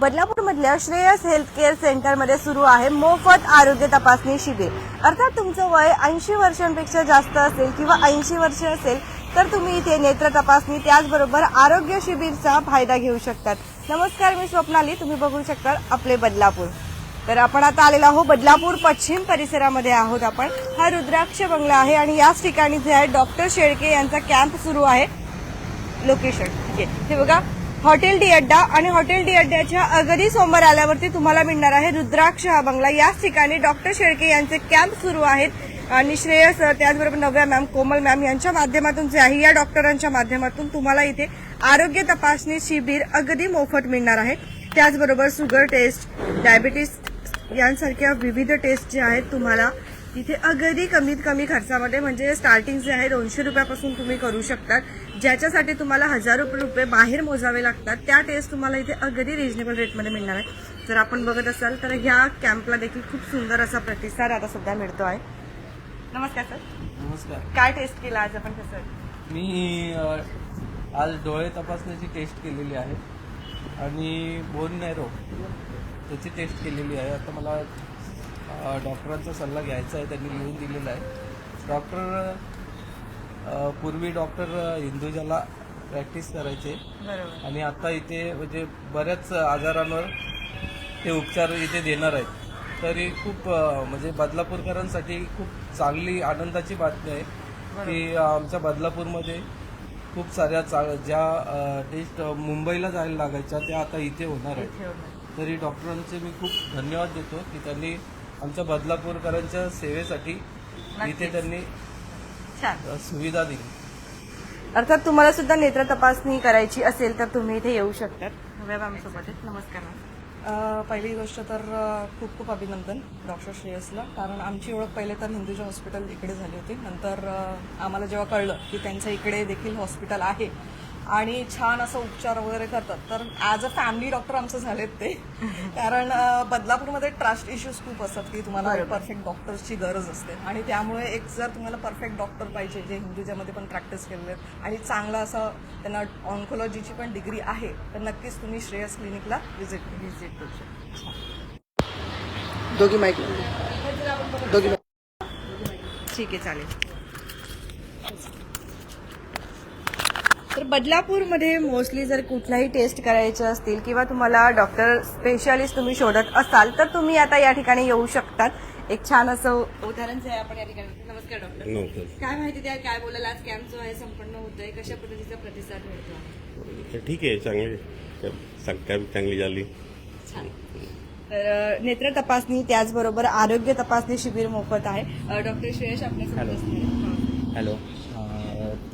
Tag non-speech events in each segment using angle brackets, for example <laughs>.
बदलापूरमधल्या Shreyas health care सेंटरमध्ये सुरू आहे मोफत आरोग्य तपासणी शिबिर. अर्थात तुमचं वय ऐंशी वर्षांपेक्षा जास्त असेल किंवा ऐंशी वर्ष असेल तर तुम्ही इथे नेत्र तपासणी त्याचबरोबर आरोग्य शिबिरचा फायदा घेऊ शकतात. नमस्कार मी स्वप्नाली. तुम्ही बघू शकता आपले बदलापूर. तर आपण आता आलेलो आहोत बदलापूर पश्चिम परिसरामध्ये आहोत आपण. हा रुद्राक्ष बंगला आहे आणि याच ठिकाणी जे आहे डॉक्टर शेळके यांचा कॅम्प सुरू आहे. लोकेशन. ठीक आहे. हे बघा हॉटेल डी अड्डा आणि हॉटेल डी अड्ड्याच्या अगदी समोर आल्यावरती तुम्हाला मिळणार आहे रुद्राक्ष हा बंगला. याच ठिकाणी डॉक्टर शेळके यांचे कॅम्प सुरू आहेत. आणि श्रेयस त्याचबरोबर नव्या मॅम कोमल मॅम यांच्या माध्यमातून जे आहे या डॉक्टरांच्या माध्यमातून तुम्हाला इथे आरोग्य तपासणी शिबिर अगदी मोफत मिळणार आहे. त्याचबरोबर शुगर टेस्ट डायबिटीस यांसारख्या विविध टेस्ट जे आहेत तुम्हाला तिथे अगदी कमीत कमी खर्चामध्ये म्हणजे स्टार्टिंग जे आहे दोनशे रुपयापासून तुम्ही करू शकतात. ज्याच्यासाठी तुम्हाला हजारो रुपये बाहेर मोजावे लागतात त्या टेस्ट तुम्हाला इथे अगदी रिजनेबल रेटमध्ये मिळणार आहे. जर आपण बघत असाल तर ह्या कॅम्पला देखील खूप सुंदर असा प्रतिसाद आता सध्या मिळतो आहे. नमस्कार सर नमस्कार. काय टेस्ट केला आज आपण कसं मी आज डोळे तपासण्याची टेस्ट केलेली आहे. आणि बोन नॅरो त्याची टेस्ट केलेली आहे. आता मला डॉक्टरांचा सल्ला घ्यायचा आहे त्यांनी लिहून दिलेला आहे. डॉक्टर पूर्वी डॉक्टर हिंदुजाला प्रॅक्टिस करायचे. आणि आता इथे म्हणजे बऱ्याच आजारांवर ते उपचार इथे देणार आहेत. तरी खूप म्हणजे बदलापूरकरांसाठी खूप चांगली आनंदाची बातमी आहे की आमच्या बदलापूरमध्ये खूप साऱ्या चा ज्या टेस्ट मुंबईला जायला लागायच्या त्या आता इथे होणार आहेत. तरी डॉक्टरांचे मी खूप धन्यवाद देतो की त्यांनी आमच्या बदलापूरकरांच्या सेवेसाठी इथे त्यांनी छान. सुविधा दिली. अर्थात तुम्हाला सुद्धा नेत्र तपासणी करायची असेल तर तुम्ही इथे येऊ शकतात. नव्या आहेत. नमस्कार मॅम. अ, पहिली गोष्ट तर अ, खूप खूप अभिनंदन डॉक्टर श्रेयसला. कारण आमची ओळख पहिले तर हिंदुजा हॉस्पिटल इकडे झाली होती. नंतर अ, आम्हाला जेव्हा कळलं की त्यांचं इकडे देखील हॉस्पिटल आहे आणि छान असं उपचार वगैरे करतात. तर ॲज अ फॅमिली डॉक्टर आमचं झालेत ते. <laughs> कारण बदलापूरमध्ये ट्रस्ट इश्यूज खूप असतात की तुम्हाला परफेक्ट डॉक्टर्सची गरज असते. आणि त्यामुळे एक जर तुम्हाला परफेक्ट डॉक्टर पाहिजे जे हिंदुजामध्ये पण प्रॅक्टिस केलेले आहेत आणि चांगला असं त्यांना ऑन्कोलॉजीची पण डिग्री आहे तर नक्कीच तुम्ही श्रेयस क्लिनिकला व्हिजिट व्हिजिट करू. शकता. दोघी दोघी ठीक आहे चालेल. तर बदलापूरमध्ये मोस्टली जर कुठलाही टेस्ट करायचे असतील किंवा तुम्हाला डॉक्टर स्पेशालिस्ट तुम्ही शोधत असाल तर तुम्ही आता या ठिकाणी येऊ शकतात. एक छान असं उदाहरण जे आहे आपण या ठिकाणी नमस्कार डॉक्टर. काय माहिती द्या काय बोलाल? आज कॅम्प जो आहे संपन्न होतोय. कशा पद्धतीचा प्रतिसाद मिळतो? ठीक आहे चांगली. चांगली झाली. तर नेत्र तपासणी त्याचबरोबर आरोग्य तपासणी शिबिर मोफत आहे. डॉक्टर श्रेयश आहेत. हॅलो.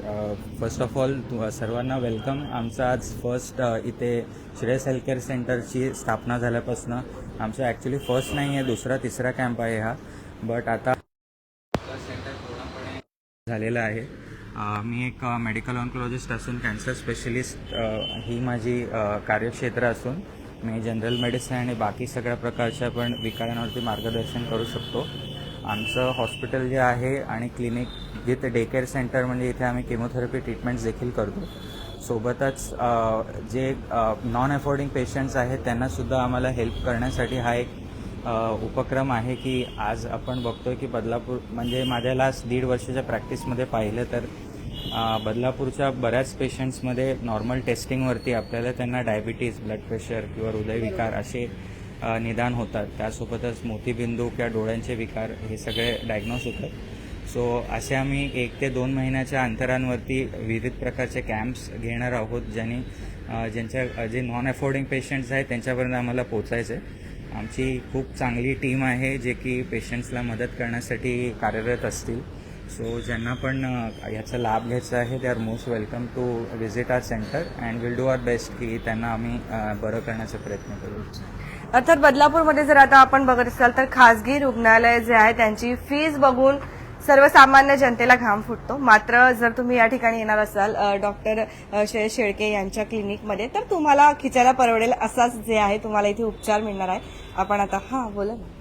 फर्स्ट ऑफ ऑल सर्वांना वेलकम. आमचा आज फर्स्ट इथे श्रेयस हेल्थकेअर सेंटरची स्थापना झाल्यापासून आमचं ॲक्च्युली फर्स्ट नाही आहे दुसरा तिसरा कॅम्प आहे हा. बट आता सेंटर झालेला आहे. मी एक मेडिकल ऑन्कोलॉजिस्ट असून कॅन्सर स्पेशलिस्ट ही माझी कार्यक्षेत्र असून मी जनरल मेडिसिन आणि बाकी सगळ्या प्रकारच्या पण विकारांवरती मार्गदर्शन करू शकतो. आमचं हॉस्पिटल जे आहे आणि clinic with day care centre म्हणजे इथे आम्ही केमोथेरपी ट्रीटमेंट्स देखील करतो. सोबतच जे नॉन अफोर्डिंग पेशंट्स आहेत त्यांनासुद्धा आम्हाला हेल्प करण्यासाठी हा एक उपक्रम आहे की आज आपण बघतोय की बदलापूर म्हणजे माझ्या लास्ट दीड वर्षाच्या प्रॅक्टिसमध्ये पाहिलं तर बदलापूरच्या बऱ्याच पेशंट्समध्ये नॉर्मल टेस्टिंगवरती आपल्याला त्यांना डायबिटीज ब्लड प्रेशर किंवा हृदयविकार असे निदान होतात. त्यासोबतच मोतीबिंदू किंवा डोळ्यांचे विकार हे सगळे डायग्नोस होतात. सो असे आम्ही एक ते दोन महिन्याच्या अंतरांवरती विविध प्रकारचे कॅम्प्स घेणार आहोत ज्यांनी ज्यांच्या जे नॉन अफोर्डिंग पेशंट्स आहेत त्यांच्यापर्यंत आम्हाला पोचायचं आहे आमची खूप चांगली टीम आहे जे की पेशंट्सला मदत करण्यासाठी कार्यरत असतील. सो ज्यांना पण याचा लाभ घ्यायचा आहे they are most welcome to visit our centre and will do our best की त्यांना आम्ही बरं करण्याचा प्रयत्न करू. अर्थात बदलापूरमध्ये जर आता आपण बघत असाल तर खासगी रुग्णालय जे आहे त्यांची फीज बघून सर्वसामान्य जनतेला घाम फुटतो. मात्र जर तुम्ही या ठिकाणी येणार असाल डॉक्टर श्रेयस शेळके यांच्या क्लिनिकमध्ये तर तुम्हाला खिचायला परवडेल असाच जे आहे तुम्हाला इथे उपचार मिळणार आहे. आपण आता हां बोला ना.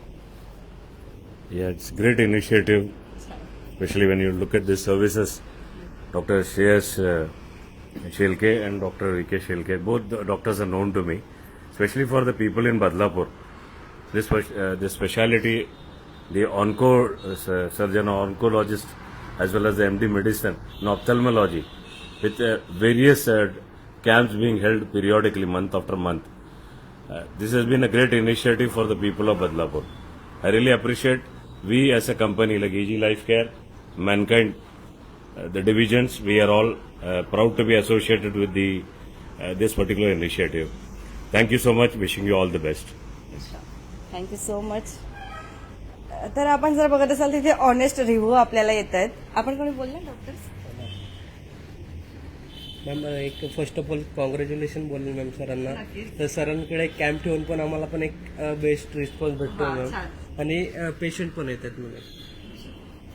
It's great initiative, especially when you look at the services. Dr. Shreyas uh, Shelke and Dr. V.K. Shelke, both doctors are known to me. especially for the people in Badlapur. This uh, this speciality, the onco uh, surgeon or oncologist, as well as the MD medicine and ophthalmology, with uh, various uh, camps being held periodically, month after month. Uh, this has been a great initiative for the people of Badlapur. I really appreciate we as a company like EG Life Care, Mankind, uh, the divisions, we are all uh, proud to be associated with the uh, this particular initiative. Thank you so much. Wishing you all the best. Thank you so much तर आपण जर बघत असाल तिथे honest review आपल्याला येत आहेत आपण कोणी बोलला डॉक्टर मॅम एक फर्स्ट ऑफ ऑल कॉंग्रॅच्युलेशन बोलेल मॅम सरांना. तर सरांकडे कॅम्प ठेवून पण आम्हाला पण एक बेस्ट रिस्पॉन्स भेटतो मॅम आणि पेशंट पण येतात मॅम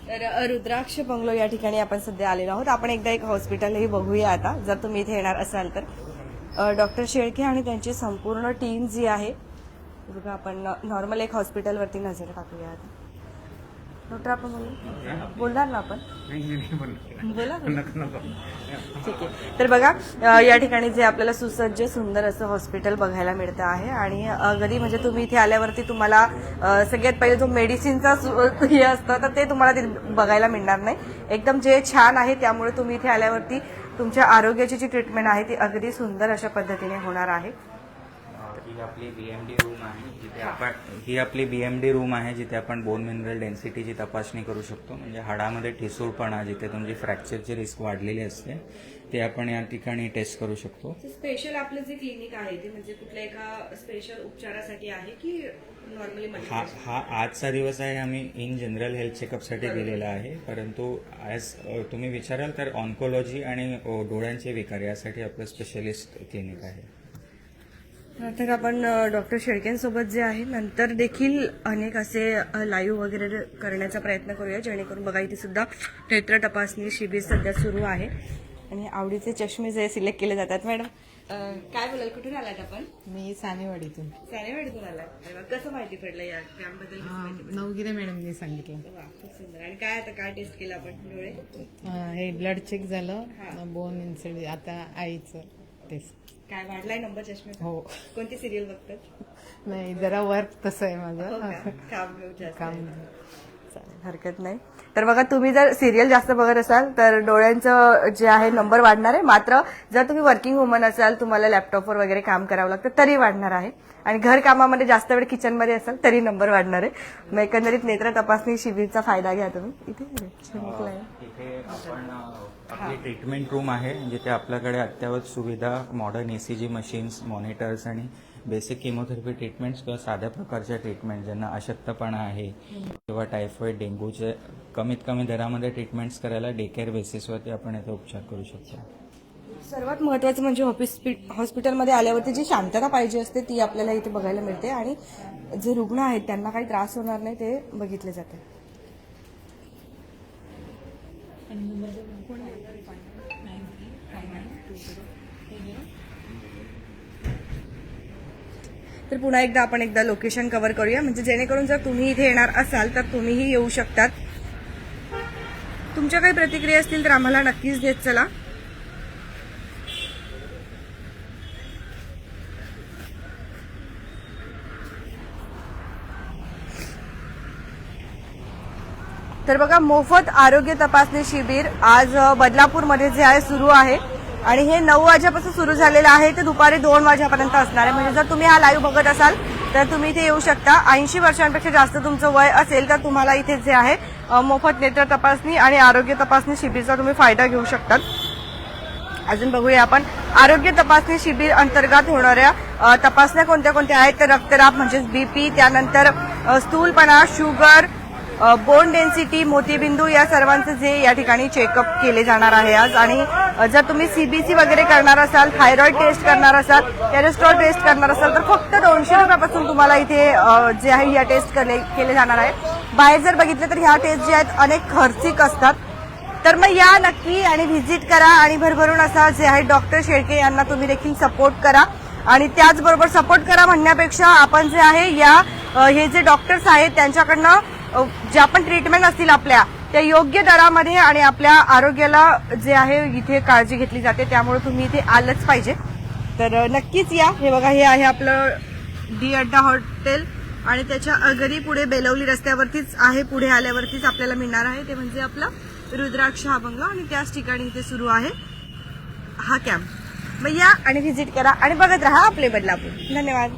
तर रुद्राक्ष बंगलो या ठिकाणी आपण सध्या आलेलो आहोत. आपण एकदा एक हॉस्पिटलही बघूया आता जर तुम्ही इथे येणार असाल तर. डॉक्टर शेळके आणि त्यांची संपूर्ण टीम जी आहे बघा आपण नॉर्मल एक हॉस्पिटलवरती नजर टाकूया आता. डॉक्टर आपण बोलू? बोलणार ना आपण? बोला बोला. ठीक आहे. तर बघा या ठिकाणी जे आपल्याला सुसज्ज सुंदर असं हॉस्पिटल बघायला मिळतं आहे आणि अगदी म्हणजे तुम्ही इथे आल्यावरती तुम्हाला सगळ्यात पहिले जो मेडिसिनचा हे असतं तर ते तुम्हाला बघायला मिळणार नाही. एकदम जे छान आहे त्यामुळे तुम्ही इथे आल्यावरती तुमच्या आरोग्याची जी ट्रीटमेंट आहे ती अगदी सुंदर अशा पद्धतीने होणार आहे. ही आपली बीएमडी रूम आहे जिथे आपण ही आपली बीएमडी रूम आहे जिथे आपण बोन मिनरल डेन्सिटीची तपासणी करू शकतो. म्हणजे हाडामध्ये ठिसूळपणा जिथे तुमची फ्रॅक्चरची रिस्क वाढलेली असते ते आपण या ठिकाणी टेस्ट करू शकतो. स्पेशल आपलं जे क्लिनिक आहे ते म्हणजे कुठल्या एका स्पेशल उपचारासाठी आहे की नॉर्मली हा हा आजचा दिवस आहे आम्ही इन जनरल हेल्थ चेकअपसाठी दिलेला आहे. परंतु ॲज तुम्ही विचाराल तर ऑन्कोलॉजी आणि डोळ्यांचे विकार यासाठी आपलं स्पेशलिस्ट क्लिनिक आहे. तर आपण डॉक्टर शेळकेंसोबत जे आहे नंतर देखील अनेक असे लाईव्ह वगैरे करण्याचा प्रयत्न करूया. जेणेकरून बघा इथे सुद्धा नेत्र तपासणी शिबिर सध्या सुरू आहे. आणि आवडीचे चष्मे जे सिलेक्ट केले जातात. मॅडम काय बोलाल? कुठून आलात आपण? मी सानेवाडीतून. सानेवाडीतून आलात. कसं माहिती पडलं या कॅम्पबद्दल? नवगिरे मॅडमनी सांगितलं. वा, खूप सुंदर. आणि काय आता काय टेस्ट केलं आपण? डोळे? हे ब्लड चेक झालं. बोन इन्सिड आता आईचं. टेस्ट काय वाढलाय नंबर चष्मे हो. कोणती सिरियल बघतात नाही जरा वर्क तसं आहे हो माझं का? काम काम हरकत नाही. तर बघा तुम्ही जर सिरियल जास्त बघत असाल तर डोळ्यांचं जे आहे नंबर वाढणार आहे. मात्र जर तुम्ही वर्किंग वुमन असाल तुम्हाला लॅपटॉपवर वगैरे काम करावं लागतं तरी वाढणार आहे. आणि घर कामामध्ये जास्त वेळ किचनमध्ये असाल तरी नंबर वाढणार आहे. मग एकंदरीत नेत्र तपासणी शिबिरचा फायदा घ्या तुम्ही. इथे. आपली ट्रीटमेंट रूम आहे जिथे आपल्याकडे अत्यावत सुविधा modern A C G machines monitors आणि बेसिक किमोथेरपी ट्रीटमेंट्स किंवा साध्या प्रकारच्या ट्रीटमेंट ज्यांना अशक्तपणा आहे किंवा टायफॉईड डेंग्यूचे कमीत कमी दरामध्ये ट्रीटमेंट्स करायला डे केअर बेसिसवरती आपण याचा उपचार करू शकतो. सर्वात महत्वाचं म्हणजे हॉपिस- हॉस्पिटलमध्ये आल्यावरती जी शांतता पाहिजे असते ती आपल्याला इथे बघायला मिळते आणि जे रुग्ण आहेत त्यांना काही त्रास होणार नाही ते बघितले जाते. तर पुन्हा एकदा आपण एकदा लोकेशन कव्हर करूया. म्हणजे जेणेकरून जर तुम्ही इथे येणार असाल तर तुम्हीही येऊ शकतात. तुमच्या काही प्रतिक्रिया असतील तर आम्हाला नक्कीच देत चला. तर बघा मोफत आरोग्य तपासणी शिबिर आज बदलापूरमध्ये जे आहे सुरू आहे. आणि हे नऊ वाजेपासून सुरू झालेलं आहे. ते दुपारी दोन वाजेपर्यंत असणार आहे. म्हणजे जर तुम्ही हा लाईव्ह बघत असाल तर तुम्ही इथे येऊ शकता. ऐंशी वर्षांपेक्षा जास्त तुमचं वय असेल तर तुम्हाला इथे जे आहे मोफत नेत्र तपासणी आणि आरोग्य तपासणी शिबिरचा तुम्ही फायदा घेऊ शकतात. अजून बघूया आपण. आरोग्य तपासणी शिबिर अंतर्गत होणाऱ्या तपासण्या कोणत्या कोणत्या आहेत? तर रक्तदाब म्हणजेच बीपी त्यानंतर स्थूलपणा शुगर बोन डेन्सिटी मोतीबिंदू या सर्वांचे जे या ठिकाणी चेकअप केले जाणार आहे आज. आणि जर तुम्ही सीबीसी वगैरे करणार असाल थायरॉइड टेस्ट करणार असाल कॅलेस्ट्रॉल टेस्ट करणार असाल तर फक्त दोनशे रुपयापासून तुम्हाला इथे जे आहे या टेस्ट केले केले जाणार आहे. बाहेर जर बघितलं तर ह्या टेस्ट जे आहेत अनेक खर्चिक असतात. तर मग या नक्की आणि व्हिजिट करा आणि भरभरून असा जे आहे डॉक्टर शेळके यांना तुम्ही देखील सपोर्ट करा. आणि त्याचबरोबर सपोर्ट करा म्हणण्यापेक्षा आपण जे आहे या हे जे डॉक्टर्स आहेत त्यांच्याकडनं ज्या पण ट्रीटमेंट असतील आपल्या त्या योग्य दरामध्ये आणि आपल्या आरोग्याला जे आहे इथे काळजी घेतली जाते. त्यामुळे तुम्ही इथे आलंच पाहिजे. तर नक्कीच या. हे बघा हे आहे आपलं डी अड्डा हॉटेल आणि त्याच्या अगदी पुढे बेलवली रस्त्यावरतीच आहे. पुढे आल्यावरतीच आपल्याला मिळणार आहे. ते म्हणजे आपलं रुद्राक्ष हा आणि त्याच ठिकाणी इथे सुरू आहे हा कॅम्प मग या आणि व्हिजिट करा आणि बघत राहा आपले बदलापूर. धन्यवाद.